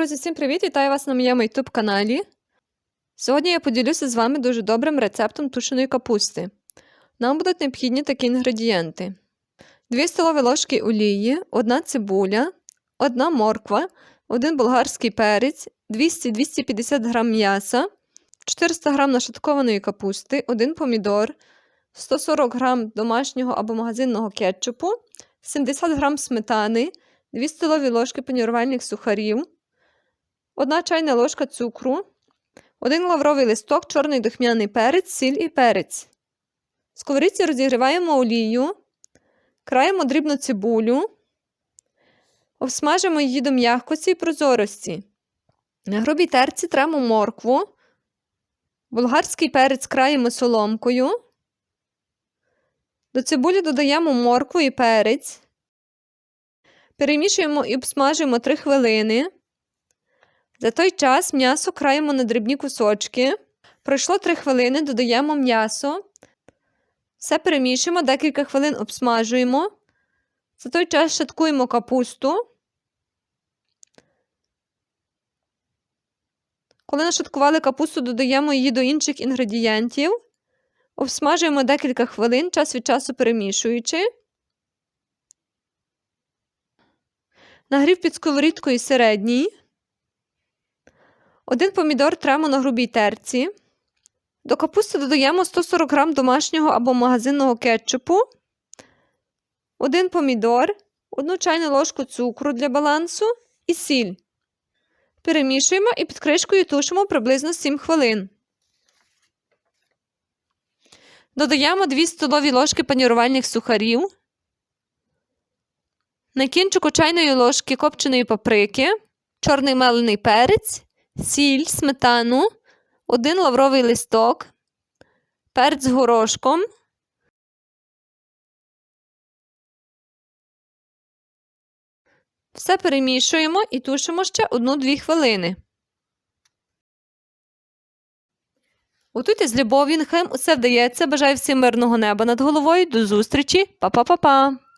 Друзі, всім привіт! Вітаю вас на моєму YouTube каналі. Сьогодні я поділюся з вами дуже добрим рецептом тушеної капусти. Нам будуть необхідні такі інгредієнти: 2 столові ложки олії, 1 цибуля, 1 морква, 1 болгарський перець, 200-250 г м'яса, 400 г нашаткованої капусти, 1 помідор, 140 г домашнього або магазинного кетчупу, 70 г сметани, 2 столові ложки панірувальних сухарів, 1 чайна ложка цукру, 1 лавровий листок, чорний духмяний перець, сіль і перець. В сковорідці розігріваємо олію, краємо дрібну цибулю, обсмажимо її до м'якості і прозорості. На грубій терці тремо моркву, болгарський перець краємо соломкою. До цибулі додаємо моркву і перець. Перемішуємо і обсмажуємо 3 хвилини. За той час м'ясо краємо на дрібні кусочки. Пройшло 3 хвилини, додаємо м'ясо. Все перемішуємо, декілька хвилин обсмажуємо. За той час шаткуємо капусту. Коли нашаткували капусту, додаємо її до інших інгредієнтів. Обсмажуємо декілька хвилин, час від часу перемішуючи. Нагрів під сковорідкою середній. Один помідор тремо на грубій терці. До капусти додаємо 140 г домашнього або магазинного кетчупу, один помідор, одну чайну ложку цукру для балансу і сіль. Перемішуємо і під кришкою тушимо приблизно 7 хвилин. Додаємо 2 столові ложки панірувальних сухарів. На кінчику чайної ложки копченої паприки, чорний мелений перець, сіль, сметану, один лавровий листок, перець горошком. Все перемішуємо і тушимо ще 1-2 хвилини. Готуйте з любов'ю, нехай усе вдається. Бажаю всім мирного неба над головою. До зустрічі. Па-па-па-па!